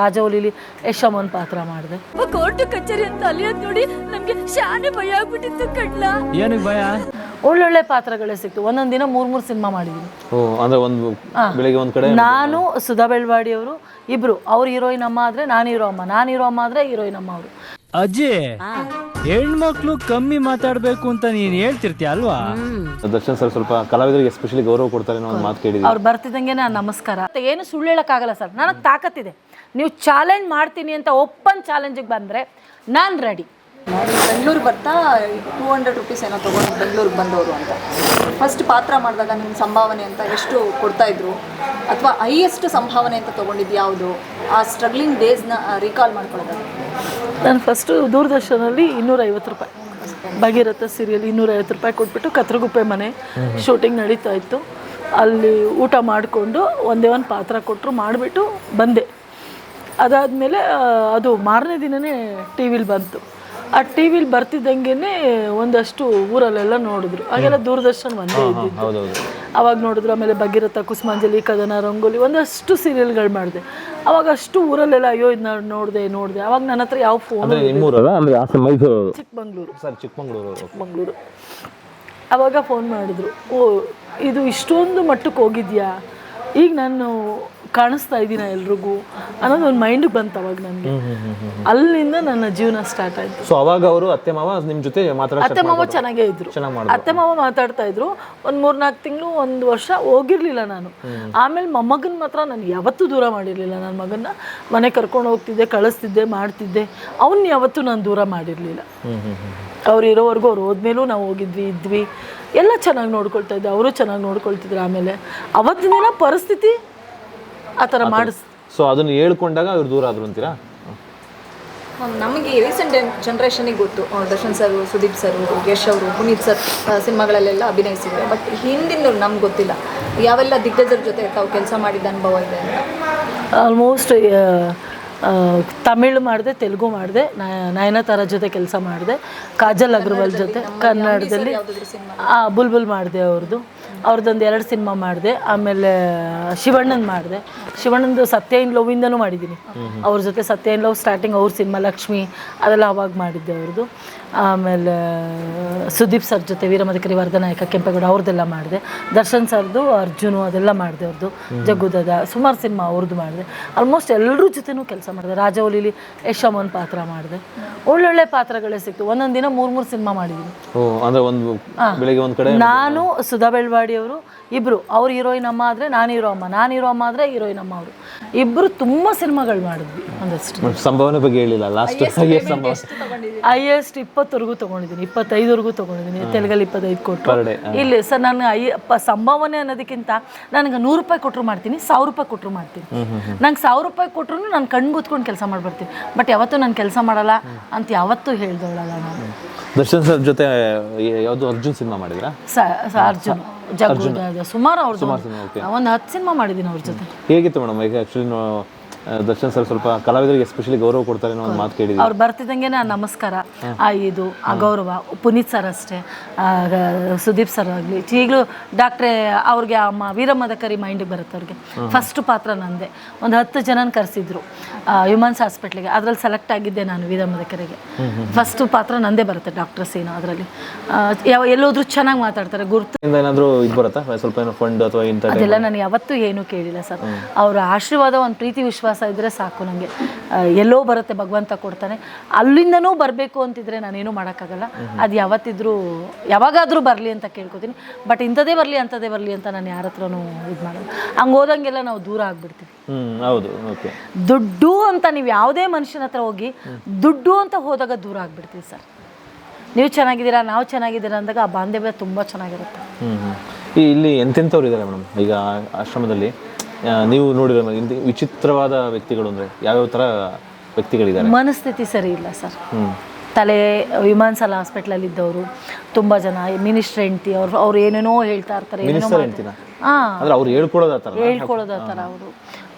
ರಾಜವಲಿಲಿ ಯಶಮನ್ ಪಾತ್ರ ಮಾಡಿದೆ. ಕೋರ್ಟ್ ಕಚೇರಿ ಅಂತ ಅಲಿಯೋದ್ ನೋಡಿ ನಮ್ಗೆ ಶಾನೆ ಭಯ ಆಗ್ಬಿಟ್ಟಿತ್ತು ಕಡ್ಲ. ಏನಕ್ಕೆ ಭಯ? ಒಳ್ಳೊಳ್ಳೆ ಪಾತ್ರಗಳೇ ಸಿಕ್ತು. ಒಂದೊಂದು ದಿನ ಮೂರ್ ಮೂರು ಸಿನಿಮಾ ಮಾಡಿದ್ವಿ ಓ ಅಂದ್ರೆ ಒಂದು ಬೆಳಿಗ್ಗೆ ಒಂದ್ ಕಡೆ? ನಾನು ಸುಧಾ ಬೆಳ್ವಾಡಿ ಅವರು ಇಬ್ರು. ಅವ್ರು ಹೀರೋಯಿನ್ ಅಮ್ಮ ಆದ್ರೆ ನಾನು ಹೀರೋ ಅಮ್ಮ. ನಾನು ಹೀರೋ ಅಮ್ಮ ಆದ್ರೆ ಹೀರೋಯಿನ್ ಅಮ್ಮ ಅವರು. ಅಜ್ಜಿ ಹೆಣ್ಮಕ್ಳು ಕಮ್ಮಿ ಮಾತಾಡ್ಬೇಕು ಅಂತ ನೀನ್ ಹೇಳ್ತಿರ್ತೀಯ ಅಲ್ವಾ? ದರ್ಶನ್ ಸರ್ ಸ್ವಲ್ಪ ಕಲಾವಿದರಿಗೆ ಎಸ್ಪೆಷಲಿ ಗೌರವ ಕೊಡ್ತಾರೆ ಅನ್ನೋ ಒಂದು ಮಾತು ಕೇಳಿದ್ವಿ ಅವ್ರು ಬರ್ತಿದ್ದಂಗೆ ನಾನು ನಮಸ್ಕಾರ. ಮತ್ತೆ ಏನು ಸುಳ್ಳು ಹೇಳೋಕ್ಕಾಗಲ್ಲ ಸರ್. ನನಗೆ ತಾಕತ್ತಿದೆ. ನೀವು ಚಾಲೆಂಜ್ ಮಾಡ್ತೀನಿ ಅಂತ ಓಪನ್ ಚಾಲೆಂಜಿಗೆ ಬಂದರೆ ನಾನು ರೆಡಿ ನಾನು ಬೆಂಗಳೂರಿಗೆ ಬರ್ತಾ ಟೂ ಹಂಡ್ರೆಡ್ ರುಪೀಸ್ ಏನೋ ತೊಗೊಂಡು ಬೆಂಗಳೂರಿಗೆ ಬಂದವರು ಅಂತ. ಫಸ್ಟ್ ಪಾತ್ರ ಮಾಡಿದಾಗ ನಿಮ್ಮ ಸಂಭಾವನೆ ಅಂತ ಎಷ್ಟು ಕೊಡ್ತಾ ಇದ್ರು? ಅಥವಾ ಹೈಯೆಸ್ಟ್ ಸಂಭಾವನೆ ಅಂತ ತೊಗೊಂಡಿದ್ದು ಯಾವುದು? ಆ ಸ್ಟ್ರಗ್ಲಿಂಗ್ ಡೇಸ್ನ ರೀಕಾಲ್ ಮಾಡ್ಕೊಳ್ಳೋದು? ನಾನು ಫಸ್ಟು ದೂರದರ್ಶನಲ್ಲಿ ಇನ್ನೂರೈವತ್ತು ರೂಪಾಯಿ. ಭಾಗೀರಥ ಸೀರಿಯಲ್ ಇನ್ನೂರೈವತ್ತು ರೂಪಾಯಿ ಕೊಟ್ಬಿಟ್ಟು ಕತ್ರಗುಪ್ಪೆ ಮನೆ ಶೂಟಿಂಗ್ ನಡೀತಾ ಇತ್ತು. ಅಲ್ಲಿ ಊಟ ಮಾಡಿಕೊಂಡು ಒಂದೇ ಒಂದು ಪಾತ್ರ ಕೊಟ್ಟರು ಮಾಡಿಬಿಟ್ಟು ಬಂದೆ. ಅದಾದಮೇಲೆ ಅದು ಮಾರನೇ ದಿನವೇ ಟಿ ವಿಲಿ ಬಂತು. ಆ ಟಿ ವಿಲಿ ಬರ್ತಿದ್ದಂಗೆ ಒಂದಷ್ಟು ಊರಲ್ಲೆಲ್ಲ ನೋಡಿದ್ರು. ಹಾಗೆಲ್ಲ ದೂರದರ್ಶನ ಒಂದೇ ಇದ್ದಿತ್ತು ಅವಾಗ ನೋಡಿದ್ರು ಆಮೇಲೆ ಭಗೀರಥ ಕುಸುಮಾಂಜಲಿ ಕದನ ರಂಗೋಲಿ ಒಂದಷ್ಟು ಸೀರಿಯಲ್ಗಳು ಮಾಡಿದೆ. ಅವಾಗ ಅಷ್ಟು ಊರಲ್ಲೆಲ್ಲ ಅಯ್ಯೋ ಇದು ನೋಡಿದೆ ನೋಡಿದೆ. ಅವಾಗ ನನ್ನ ಹತ್ರ ಯಾವ ಫೋನ್ ಚಿಕ್ಕಮಂಗ್ಳೂರು. ಸರ್ ಚಿಕ್ಕಮಂಗ್ಳೂರು ಮಂಗಳೂರು ಅವಾಗ ಫೋನ್ ಮಾಡಿದ್ರು. ಓ ಇದು ಇಷ್ಟೊಂದು ಮಟ್ಟಕ್ಕೆ ಹೋಗಿದ್ಯಾ? ಈಗ ನಾನು ಕಾಣಿಸ್ತಾ ಇದ್ದೀನ ಎಲ್ರಿಗೂ ಅನ್ನೋದು ಒಂದು ಮೈಂಡ್ ಬಂತು ಅವಾಗ ನನಗೆ ಅಲ್ಲಿಂದ ನನ್ನ ಜೀವನ ಸ್ಟಾರ್ಟ್ ಆಯಿತು. ಸೊ ಅವಾಗ ಅವರು ಅತ್ತೆ ಮಾವ ನಿಮ್ಮ ಜೊತೆ ಮಾತಾಡ ಅತ್ತೆ ಮಾವ ಚೆನ್ನಾಗೇ ಇದ್ರು. ಅತ್ತೆ ಮಾವ ಮಾತಾಡ್ತಾ ಇದ್ರು. ಒಂದು ಮೂರ್ನಾಲ್ಕು ತಿಂಗಳು ಒಂದು ವರ್ಷ ಹೋಗಿರ್ಲಿಲ್ಲ ನಾನು. ಆಮೇಲೆ ಮೊಮ್ಮಗನ ಮಾತ್ರ ನಾನು ಯಾವತ್ತೂ ದೂರ ಮಾಡಿರಲಿಲ್ಲ. ನನ್ನ ಮಗನ್ನ ಮನೆ ಕರ್ಕೊಂಡು ಹೋಗ್ತಿದ್ದೆ ಕಳಿಸ್ತಿದ್ದೆ ಮಾಡ್ತಿದ್ದೆ. ಅವನ್ನ ಯಾವತ್ತೂ ನಾನು ದೂರ ಮಾಡಿರಲಿಲ್ಲ. ಅವ್ರು ಇರೋವರೆಗೂ ಅವ್ರು ಹೋದ್ಮೇಲೂ ನಾವು ಹೋಗಿದ್ವಿ ಇದ್ವಿ. ಎಲ್ಲ ಚೆನ್ನಾಗಿ ನೋಡ್ಕೊಳ್ತಾ ಇದ್ದೆ. ಅವರು ಚೆನ್ನಾಗಿ ನೋಡ್ಕೊಳ್ತಿದ್ರು ಆಮೇಲೆ. ಅವತ್ತಿನ ದಿನ ಪರಿಸ್ಥಿತಿ ಆ ಥರ ಮಾಡಿಸ್ ಸೊ ಅದನ್ನ ಹೇಳ್ಕೊಂಡಾಗ ಅವ್ರು ದೂರ ಆದ್ರು ಅಂತೀರಾ? ನಮಗೆ ರೀಸೆಂಟ್ ಜನ್ರೇಷನಿಗೆ ಗೊತ್ತು. ಆ, ದರ್ಶನ್ ಸರ್ ಸುದೀಪ್ ಸರ್ ಯಶ್ ಅವರು ಪುನೀತ್ ಸರ್ ಸಿನಿಮಾಗಳಲ್ಲೆಲ್ಲ ಅಭಿನಯಿಸಿದ್ದಾರೆ. ಬಟ್ ಹಿಂದಿನವ್ರು ನಮ್ಗೆ ಗೊತ್ತಿಲ್ಲ. ಯಾವೆಲ್ಲ ದಿಗ್ಗಜರ ಜೊತೆ ತಾವು ಕೆಲಸ ಮಾಡಿದ ಅನುಭವ ಇದೆ ಅಂತ? ಆಲ್ಮೋಸ್ಟ್ ತಮಿಳು ಮಾಡಿದೆ ತೆಲುಗು ಮಾಡಿದೆ ನಯನತಾರ ಜೊತೆ ಕೆಲಸ ಮಾಡಿದೆ ಕಾಜಲ್ ಅಗ್ರವಾಲ್ ಜೊತೆ ಕನ್ನಡದಲ್ಲಿ ಆ, ಬುಲ್ಬುಲ್ ಮಾಡಿದೆ ಅವ್ರದ್ದು ಅವ್ರದ್ದೊಂದು ಎರಡು ಸಿನಿಮಾ ಮಾಡಿದೆ ಆಮೇಲೆ ಶಿವಣ್ಣನ ಮಾಡಿದೆ. ಶಿವಣ್ಣಂದು ಸತ್ಯ ಇನ್ ಲವ್ವಿಂದನೂ ಮಾಡಿದ್ದೀನಿ. ಅವ್ರ ಜೊತೆ ಸತ್ಯ ಇನ್ ಲವ್ ಸ್ಟಾರ್ಟಿಂಗ್ ಅವ್ರ ಸಿನಿಮಾ ಲಕ್ಷ್ಮಿ ಅದೆಲ್ಲ ಅವಾಗ ಮಾಡಿದ್ದೆ ಅವ್ರದ್ದು. ಆಮೇಲೆ ಸುದೀಪ್ ಸರ್ ಜೊತೆ ವೀರಮದಕರಿ ವರ್ಧನಾಯಕ ಕೆಂಪೇಗೌಡ ಅವ್ರದ್ದೆಲ್ಲ ಮಾಡಿದೆ. ದರ್ಶನ್ ಸರ್ದು ಅರ್ಜುನು ಅದೆಲ್ಲ ಮಾಡಿದೆ ಅವ್ರದ್ದು ಜಗ್ಗುದದ ಸುಮಾರು ಸಿನಿಮಾ ಅವ್ರದ್ದು ಮಾಡಿದೆ. ಆಲ್ಮೋಸ್ಟ್ ಎಲ್ಲರ ಜೊತೆನೂ ಕೆಲಸ ಮಾಡಿದೆ. ರಾಜವಲಿಲಿ ಯಶಮನ್ ಪಾತ್ರ ಮಾಡಿದೆ. ಒಳ್ಳೊಳ್ಳೆ ಪಾತ್ರಗಳೇ ಸಿಕ್ತು ಒಂದೊಂದು ದಿನ ಮೂರು ಮೂರು ಸಿನಿಮಾ ಮಾಡಿದ್ದೀನಿ. ಓ ಒಂದು ಬೆಳಿಗ್ಗೆ ಒಂದ್ ಕಡೆ? ನಾನು ಸುಧಾ ಬೆಳ್ವಾಡಿ ಅವರು ಇಬ್ರು. ಅವ್ರು ಹೀರೋಯಿನ್ ಅಮ್ಮ ಆದ್ರೆ ನಾನು ಹೀರೋ ಅಮ್ಮ. ನಾನು ಹೀರೋ ಅಮ್ಮ ಆದ್ರೆ ಹೀರೋಯಿನ್ ಅಮ್ಮ ಅವರು ಇಬ್ರು ತುಂಬಾ ಸಿನಿಮಾಗಳು ಮಾಡಿದ್ವಿ ಒಂದಷ್ಟು ಸಂಭಾವನೆ ಬಗ್ಗೆ ಹೇಳಿಲ್ಲ. ಲಾಸ್ಟ್ ಹೈಯೆಸ್ಟ್ ಇಪ್ಪತ್ತವರೆಗೂ ತೊಗೊಂಡಿದ್ದೀನಿ. ಇಪ್ಪತ್ತೈದವರೆಗೂ ತೊಗೊಂಡಿದ್ದೀನಿ. ತೆಲುಗಲ್ಲಿ ಇಪ್ಪತ್ತೈದು ಕೊಟ್ಟು day, ಇಲ್ಲಿ ಸರ್ ನಾನು ಐ ಸಂಭಾವನೆ ಅನ್ನೋದಕ್ಕಿಂತ ನನಗೆ ನೂರು ರೂಪಾಯಿ ಕೊಟ್ಟರು ಮಾಡ್ತೀನಿ ಸಾವಿರ ರೂಪಾಯಿ ಕೊಟ್ಟರು ಮಾಡ್ತೀನಿ. ನಂಗೆ ಸಾವಿರ ರೂಪಾಯಿ ಕೊಟ್ಟರು ನಾನು ಕಣ್ಣು ಕೂತ್ಕೊಂಡು ಕೆಲಸ ಮಾಡ್ಬರ್ತೀನಿ. ಬಟ್ ಯಾವತ್ತೂ ನಾನು ಕೆಲಸ ಮಾಡಲ್ಲ ಅಂತ ಯಾವತ್ತೂ ಹೇಳ್ದವಳಲ್ಲ ನಾನು. ದರ್ಶನ್ ಸರ್ ಜೊತೆ ಯಾವುದು ಅರ್ಜುನ್ ಸಿನಿಮಾ ಮಾಡಿದ್ರಾ? ಅರ್ಜುನ್. ಜಗ್ಗು ಸುಮಾರು ಅವ್ರ. ಒಂದು ಹತ್ತು ಸಿನಿಮಾ ಮಾಡಿದ್ದೀನಿ ಅವ್ರ ಜೊತೆ. ಹೇಗಿತ್ತು ಮೇಡಮ್? ಈಗ ಆಕ್ಚುಲಿ ದರ್ಶನ್ ಸರ್ ಸ್ವಲ್ಪ ಕಲಾವಿದರಿಗೆ ಎಸ್ಪೆಷಲಿ ಗೌರವ ಕೊಡ್ತಾರೆ ಅನ್ನೋ ಒಂದು ಮಾತು ಕೇಳಿದ್ವಿ. ಅವ್ರು ಬರ್ತಿದ್ದಂಗೆ ನಮಸ್ಕಾರ ಆ ಇದು ಆ ಗೌರವ ಪುನೀತ್ ಸರ್ ಅಷ್ಟೇ ಸುದೀಪ್ ಸರ್ ಆಗಲಿ ಈಗಲೂ ಡಾಕ್ಟ್ರೇ ಅವ್ರಿಗೆ ಅಮ್ಮ ವೀರಮದಕರಿ ಮೈಂಡಿಗೆ ಬರುತ್ತೆ ಅವ್ರಿಗೆ. ಫಸ್ಟ್ ಪಾತ್ರ ನಂದೆ. ಒಂದು ಹತ್ತು ಜನನ ಕರೆಸಿದ್ರು ಹ್ಯೂಮನ್ಸ್ ಹಾಸ್ಪಿಟ್ಲಿಗೆ ಅದರಲ್ಲಿ ಸೆಲೆಕ್ಟ್ ಆಗಿದ್ದೆ ನಾನು ವೀರಮದಕರಿಗೆ. ಫಸ್ಟ್ ಪಾತ್ರ ನಂದೇ ಬರುತ್ತೆ ಡಾಕ್ಟರ್ ಸೀನು ಅದರಲ್ಲಿ. ಯಾವ ಎಲ್ಲೋದ್ರೂ ಚೆನ್ನಾಗಿ ಮಾತಾಡ್ತಾರೆ ಗುರುತು ಏನಾದರೂ ಇದು ಬರುತ್ತಾ? ಸ್ವಲ್ಪ ಏನೋ ಫಂಡ್ ಅಥವಾ ಅದೆಲ್ಲ ನಾನು ಯಾವತ್ತೂ ಏನೂ ಕೇಳಿಲ್ಲ ಸರ್. ಅವರ ಆಶೀರ್ವಾದ ಒಂದು ಪ್ರೀತಿ ವಿಶ್ವಾಸ ಇದ್ದರೆ ಸಾಕು ನನಗೆ ಎಲ್ಲೋ ಬರುತ್ತೆ ಭಗವಂತ ಕೊಡ್ತಾನೆ. ಅಲ್ಲಿಂದನೂ ಬರಬೇಕು ಅಂತಿದ್ರೆ ನಾನೇನು ಮಾಡೋಕ್ಕಾಗಲ್ಲ. ಅದು ಯಾವತ್ತಿದ್ರೂ ಯಾವಾಗಾದರೂ ಬರಲಿ ಅಂತ ಕೇಳ್ಕೊತೀನಿ. ಬಟ್ ಇಂಥದೇ ಬರಲಿ ಅಂಥದ್ದೇ ಬರಲಿ ಅಂತ ನಾನು ಯಾರ ಹತ್ರನೂ ಇದು ಮಾಡಲ್ಲ. ಹಂಗೆ ಹೋದಂಗೆಲ್ಲ ನಾವು ದೂರ ಆಗಿಬಿಡ್ತೀವಿ. ಹ್ಮ್ ಹೌದು ಓಕೆ. ದುಡ್ಡು ಅಂತ ನೀವು ಯಾವುದೇ ಮನುಷ್ಯನ ಹತ್ರ ಹೋಗಿ ದುಡ್ಡು ಅಂತ ಹೋದಾಗ ದೂರ ಆಗ್ಬಿಡ್ತೀವಿ ಸರ್. ನೀವು ಚೆನ್ನಾಗಿದ್ದೀರಾ ನಾವು ಚೆನ್ನಾಗಿದ್ದೀರಾ ಅಂದಾಗ ಆ ಬಾಂಧವ್ಯ ತುಂಬ ಚೆನ್ನಾಗಿರುತ್ತೆ. ಇಲ್ಲಿ ಎಂತೆಂಥವ್ರು ಇದ್ದಾರೆ ಮೇಡಮ್? ಈಗ ಆಶ್ರಮದಲ್ಲಿ ನೀವು ನೋಡಿರೋ ಇಂಥ ವಿಚಿತ್ರವಾದ ವ್ಯಕ್ತಿಗಳು ಅಂದ್ರೆ ಯಾವ್ಯಾವ ತರ ವ್ಯಕ್ತಿಗಳಿದ್ದಾರೆ? ಮನಸ್ಥಿತಿ ಸರಿ ಇಲ್ಲ ಸರ್. ತಲೆ ವಿಮಾನ್ಸಲ ಹಾಸ್ಪಿಟ್ಲಲ್ಲಿ ಇದ್ದವರು ತುಂಬಾ ಜನ ಮಿನಿಸ್ಟರ್ ಹೆಂಡ್ತಿ ಅವ್ರು ಅವ್ರು ಏನೇನೋ ಹೇಳ್ತಾ ಇರ್ತಾರೆ ಹೇಳ್ಕೊಳ್ಳೋದ ಥರ ಅವರು.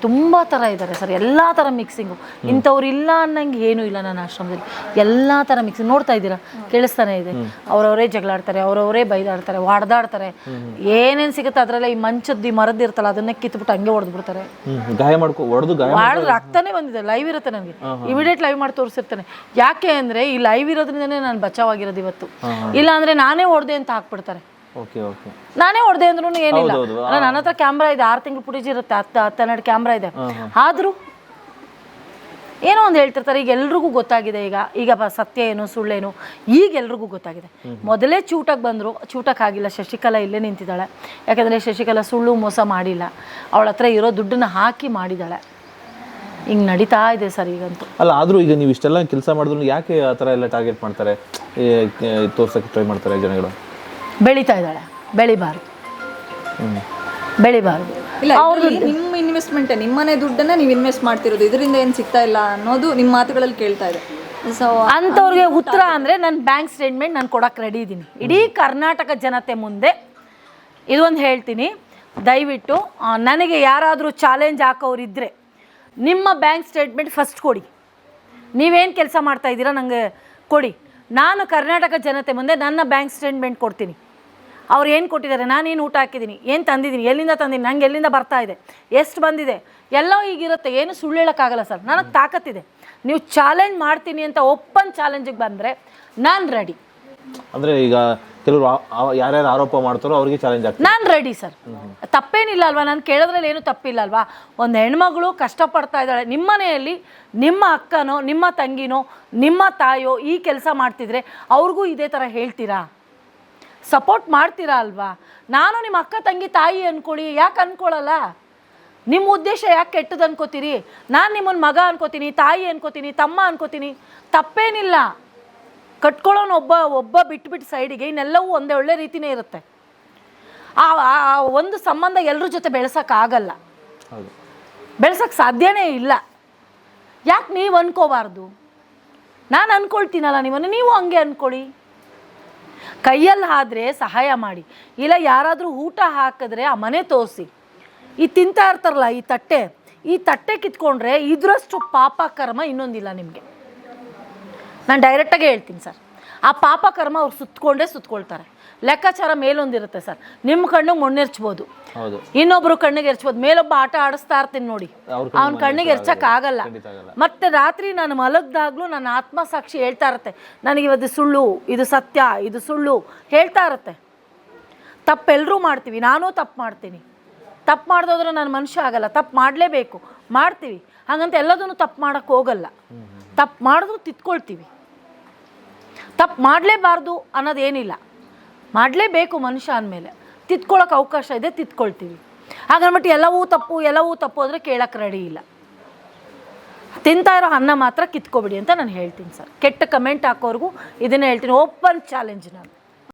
ತುಂಬ ಥರ ಇದ್ದಾರೆ ಸರ್ ಎಲ್ಲ ಥರ ಮಿಕ್ಸಿಂಗು ಇಂಥವ್ರು ಇಲ್ಲ ಅನ್ನಂಗೆ ಏನೂ ಇಲ್ಲ ನನ್ನ ಆಶ್ರಮದಲ್ಲಿ. ಎಲ್ಲ ಥರ ಮಿಕ್ಸಿಂಗ್ ನೋಡ್ತಾ ಇದ್ದೀರಾ? ಕೇಳಿಸ್ತಾನೆ ಇದೆ. ಅವರವರೇ ಜಗಳಾಡ್ತಾರೆ ಅವರವರೇ ಬೈದಾಡ್ತಾರೆ ಹೊಡೆದಾಡ್ತಾರೆ ಏನೇನು ಸಿಗುತ್ತೆ ಅದರಲ್ಲೇ ಈ ಮಂಚದ್ದು ಈ ಮರದ್ದು ಇರ್ತಲ್ಲ ಅದನ್ನೇ ಕಿತ್ಬಿಟ್ಟು ಹಂಗೆ ಹೊಡೆದ್ಬಿಡ್ತಾರೆ ಗಾಯ ಮಾಡ್ಕೊ ಹೊಡೆದು ಗಾಯ ಮಾಡಿದ್ರೆ ರಕ್ತನೇ ಬಂದಿದೆ ಲೈವ್ ಇರುತ್ತೆ ನನಗೆ. ಇಮಿಡಿಯೇಟ್ ಲೈವ್ ಮಾಡಿ ತೋರಿಸಿರ್ತಾನೆ. ಯಾಕೆ ಅಂದರೆ ಈ ಲೈವ್ ಇರೋದ್ರಿಂದನೇ ನಾನು ಬಚಾವಾಗಿರೋದು ಇವತ್ತು. ಇಲ್ಲ ಅಂದರೆ ನಾನೇ ಹೊಡೆದೆ ಅಂತ ಹಾಕ್ಬಿಡ್ತಾರೆ. ನಾನೇ ಹೊಡೆದೆ ಅಂದ್ರೂ ಏನಿಲ್ಲ. ನನ್ನ ಹತ್ರ ಕ್ಯಾಮ್ರಾ ಇದೆ ಆರು ತಿಂಗಳು ಫುಟೇಜ್ ಇರುತ್ತೆ ಹತ್ತು ಹತ್ತೆರಡು ಕ್ಯಾಮ್ರಾ ಇದೆ. ಆದರೂ ಏನೋ ಒಂದು ಹೇಳ್ತಿರ್ತಾರೆ ಈಗ ಎಲ್ರಿಗೂ ಗೊತ್ತಾಗಿದೆ ಈಗ ಈಗ ಸತ್ಯ ಏನು ಸುಳ್ಳೇನು ಈಗ ಎಲ್ರಿಗೂ ಗೊತ್ತಾಗಿದೆ. ಮೊದಲೇ ಚೂಟಕ್ಕೆ ಬಂದರು ಚೂಟಕ್ಕಾಗಿಲ್ಲ ಶಶಿಕಲಾ ಇಲ್ಲೇ ನಿಂತಿದ್ದಾಳೆ. ಯಾಕಂದರೆ ಶಶಿಕಲಾ ಸುಳ್ಳು ಮೋಸ ಮಾಡಿಲ್ಲ. ಅವಳ ಹತ್ರ ಇರೋ ದುಡ್ಡನ್ನ ಹಾಕಿ ಮಾಡಿದ್ದಾಳೆ. ಹಿಂಗೆ ನಡೀತಾ ಇದೆ ಸರ್ ಈಗಂತೂ. ಅಲ್ಲ ಆದ್ರೂ ಈಗ ನೀವು ಇಷ್ಟೆಲ್ಲ ಕೆಲಸ ಮಾಡಿದ್ರು ಯಾಕೆ ಆ ಥರ ಎಲ್ಲ ಟಾರ್ಗೆಟ್ ಮಾಡ್ತಾರೆ? ತೋರ್ಸಕ್ಕೆ ಟ್ರೈ ಮಾಡ್ತಾರೆ ಜನಗಳು? ಬೆಳೀತಾ ಇದ್ದಾಳೆ. ಬೆಳಿಬಾರ್ದು. ಬೆಳಿಬಾರ್ದು. ಇಲ್ಲ ಅವ್ರದ್ದು ನಿಮ್ಮ ಇನ್ವೆಸ್ಟ್ಮೆಂಟ್ ನಿಮ್ಮನೆ ದುಡ್ಡನ್ನ ನೀವು ಇನ್ವೆಸ್ಟ್ ಮಾಡ್ತಿರೋದು. ಇದರಿಂದ ಏನು ಸಿಗ್ತಾ ಇಲ್ಲ ಅನ್ನೋದು ನಿಮ್ಮ ಮಾತುಗಳಲ್ಲಿ ಕೇಳ್ತಾ ಇದೆ. ಸೊ ಅಂಥವ್ರಿಗೆ ಉತ್ತರ ಅಂದರೆ ನನ್ನ ಬ್ಯಾಂಕ್ ಸ್ಟೇಟ್ಮೆಂಟ್ ನಾನು ಕೊಡಕ್ಕೆ ರೆಡಿ ಇದ್ದೀನಿ ಇಡೀ ಕರ್ನಾಟಕ ಜನತೆ ಮುಂದೆ ಇದೊಂದು ಹೇಳ್ತೀನಿ. ದಯವಿಟ್ಟು ನನಗೆ ಯಾರಾದರೂ ಚಾಲೆಂಜ್ ಹಾಕೋರಿದ್ದರೆ ನಿಮ್ಮ ಬ್ಯಾಂಕ್ ಸ್ಟೇಟ್ಮೆಂಟ್ ಫಸ್ಟ್ ಕೊಡಿ. ನೀವೇನು ಕೆಲಸ ಮಾಡ್ತಾ ಇದ್ದೀರಾ ನನಗೆ ಕೊಡಿ. ನಾನು ಕರ್ನಾಟಕ ಜನತೆ ಮುಂದೆ ನನ್ನ ಬ್ಯಾಂಕ್ ಸ್ಟೇಟ್ಮೆಂಟ್ ಕೊಡ್ತೀನಿ. ಅವ್ರು ಏನು ಕೊಟ್ಟಿದ್ದಾರೆ? ನಾನೇನು ಊಟ ಹಾಕಿದ್ದೀನಿ? ಏನು ತಂದಿದ್ದೀನಿ? ಎಲ್ಲಿಂದ ತಂದಿದ್ದೀನಿ? ನಂಗೆ ಎಲ್ಲಿಂದ ಬರ್ತಾ ಇದೆ? ಎಷ್ಟು ಬಂದಿದೆ? ಎಲ್ಲ ಈಗಿರುತ್ತೆ. ಏನು ಸುಳ್ಳು ಹೇಳೋಕ್ಕಾಗಲ್ಲ ಸರ್. ನನಗೆ ತಾಕತ್ತಿದೆ. ನೀವು ಚಾಲೆಂಜ್ ಮಾಡ್ತೀನಿ ಅಂತ ಓಪನ್ ಚಾಲೆಂಜಿಗೆ ಬಂದರೆ ನಾನು ರೆಡಿ. ಅಂದರೆ ಈಗ ಕೆಲವರು ಯಾರ್ಯಾರು ಆರೋಪ ಮಾಡ್ತಾರೋ ಅವ್ರಿಗೆ ಚಾಲೆಂಜ್ ಆಗ್ತದೆ. ನಾನು ರೆಡಿ ಸರ್. ತಪ್ಪೇನಿಲ್ಲ ಅಲ್ವಾ? ನಾನು ಕೇಳೋದ್ರಲ್ಲಿ ಏನು ತಪ್ಪಿಲ್ಲ ಅಲ್ವಾ? ಒಂದು ಹೆಣ್ಮಗಳು ಕಷ್ಟಪಡ್ತಾ ಇದ್ದಾಳೆ. ನಿಮ್ಮ ಮನೆಯಲ್ಲಿ ನಿಮ್ಮ ಅಕ್ಕನೋ ನಿಮ್ಮ ತಂಗಿನೋ ನಿಮ್ಮ ತಾಯೋ ಈ ಕೆಲಸ ಮಾಡ್ತಿದ್ರೆ ಅವ್ರಿಗೂ ಇದೇ ಥರ ಹೇಳ್ತೀರಾ? ಸಪೋರ್ಟ್ ಮಾಡ್ತೀರಾ ಅಲ್ವಾ? ನಾನು ನಿಮ್ಮ ಅಕ್ಕ ತಂಗಿ ತಾಯಿ ಅಂದ್ಕೊಳ್ಳಿ ಯಾಕೆ ಅಂದ್ಕೊಳ್ಳಲ್ಲ ನಿಮ್ಮ ಉದ್ದೇಶ ಯಾಕೆ ಕೆಟ್ಟದ್ದು ಅನ್ಕೋತೀರಿ? ನಾನು ನಿಮ್ಮನ್ನು ಮಗ ಅನ್ಕೋತೀನಿ ತಾಯಿ ಅನ್ಕೋತೀನಿ ತಮ್ಮ ಅನ್ಕೋತೀನಿ ತಪ್ಪೇನಿಲ್ಲ. ಕಟ್ಕೊಳ್ಳೋನು ಒಬ್ಬ ಒಬ್ಬ ಬಿಟ್ಬಿಟ್ಟು ಸೈಡಿಗೆ ಇನ್ನೆಲ್ಲವೂ ಒಂದೇ ಒಳ್ಳೆ ರೀತಿನೇ ಇರುತ್ತೆ. ಆ ಒಂದು ಸಂಬಂಧ ಎಲ್ಲರ ಜೊತೆ ಬೆಳೆಸೋಕ್ಕಾಗಲ್ಲ. ಬೆಳೆಸೋಕ್ಕೆ ಸಾಧ್ಯನೇ ಇಲ್ಲ. ಯಾಕೆ ನೀವು ಅನ್ಕೋಬಾರ್ದು? ನಾನು ಅನ್ಕೊಳ್ತೀನಲ್ಲ ನಿಮ್ಮನ್ನು ನೀವು ಹಂಗೆ ಅನ್ಕೊಳ್ಳಿ. ಕೈಯಲ್ಲಿ ಆದರೆ ಸಹಾಯ ಮಾಡಿ. ಇಲ್ಲ ಯಾರಾದರೂ ಊಟ ಹಾಕಿದ್ರೆ ಆ ಮನೆ ತೋರಿಸಿ. ಈ ತಿಂತಾ ಇರ್ತಾರಲ್ಲ ಈ ತಟ್ಟೆ ಈ ತಟ್ಟೆ ಕಿತ್ಕೊಂಡ್ರೆ ಇದರಷ್ಟು ಪಾಪ ಕರ್ಮ ಇನ್ನೊಂದಿಲ್ಲ ನಿಮಗೆ. ನಾನು ಡೈರೆಕ್ಟಾಗಿ ಹೇಳ್ತೀನಿ ಸರ್. ಆ ಪಾಪ ಕರ್ಮ ಅವ್ರು ಸುತ್ತಕೊಂಡೇ ಸುತ್ತಕೊಳ್ತಾರೆ ಲೆಕ್ಕಾಚಾರ ಮೇಲೊಂದಿರುತ್ತೆ ಸರ್. ನಿಮ್ಮ ಕಣ್ಣಿಗೆ ಮಣ್ಣೆರ್ಚ್ಬೋದು ಹೌದು. ಇನ್ನೊಬ್ರು ಕಣ್ಣಿಗೆ ಎರ್ಚ್ಬೋದು. ಮೇಲೊಬ್ಬ ಆಟ ಆಡಿಸ್ತಾ ಇರ್ತೀನಿ ನೋಡಿ. ಅವ್ನ ಕಣ್ಣಿಗೆ ಎರ್ಚಕ್ ಆಗಲ್ಲ. ಮತ್ತೆ ರಾತ್ರಿ ನಾನು ಮಲಗ್ದಾಗ್ಲೂ ನನ್ನ ಆತ್ಮಸಾಕ್ಷಿ ಹೇಳ್ತಾ ಇರುತ್ತೆ. ನನಗೆ ಇವತ್ತು ಸುಳ್ಳು ಇದು ಸತ್ಯ ಇದು ಸುಳ್ಳು ಹೇಳ್ತಾ ಇರುತ್ತೆ. ತಪ್ಪೆಲ್ಲರೂ ಮಾಡ್ತೀವಿ. ನಾನೂ ತಪ್ಪು ಮಾಡ್ತೀನಿ. ತಪ್ಪು ಮಾಡ್ದೋದ್ರೆ ನಾನು ಮನುಷ್ಯ ಆಗಲ್ಲ. ತಪ್ಪು ಮಾಡಲೇಬೇಕು. ಮಾಡ್ತೀವಿ. ಹಾಗಂತ ಎಲ್ಲದನ್ನು ತಪ್ಪು ಮಾಡೋಕ್ಕೆ ಹೋಗಲ್ಲ. ತಪ್ಪು ಮಾಡಿದ್ರು ತಿತ್ಕೊಳ್ತೀವಿ. ತಪ್ಪು ಮಾಡಲೇಬಾರ್ದು ಅನ್ನೋದೇನಿಲ್ಲ ಮಾಡಲೇಬೇಕು ಮನುಷ್ಯ ಅಂದಮೇಲೆ. ತಿತ್ಕೊಳ್ಳೋಕೆ ಅವಕಾಶ ಇದೆ ತಿತ್ಕೊಳ್ತೀವಿ ಹಾಗನ್ಬಿಟ್ಟು ಎಲ್ಲವೂ ತಪ್ಪು ಎಲ್ಲವೂ ತಪ್ಪು ಅಂದರೆ ಕೇಳಕ್ಕೆ ರೆಡಿ ಇಲ್ಲ. ತಿಂತಾ ಇರೋ ಅನ್ನ ಮಾತ್ರ ಕಿತ್ಕೊಬಿಡಿ ಅಂತ ನಾನು ಹೇಳ್ತೀನಿ ಸರ್. ಕೆಟ್ಟ ಕಮೆಂಟ್ ಹಾಕೋರ್ಗೂ ಇದನ್ನೇ ಹೇಳ್ತೀನಿ. ಓಪನ್ ಚಾಲೆಂಜ್ ನಾನು.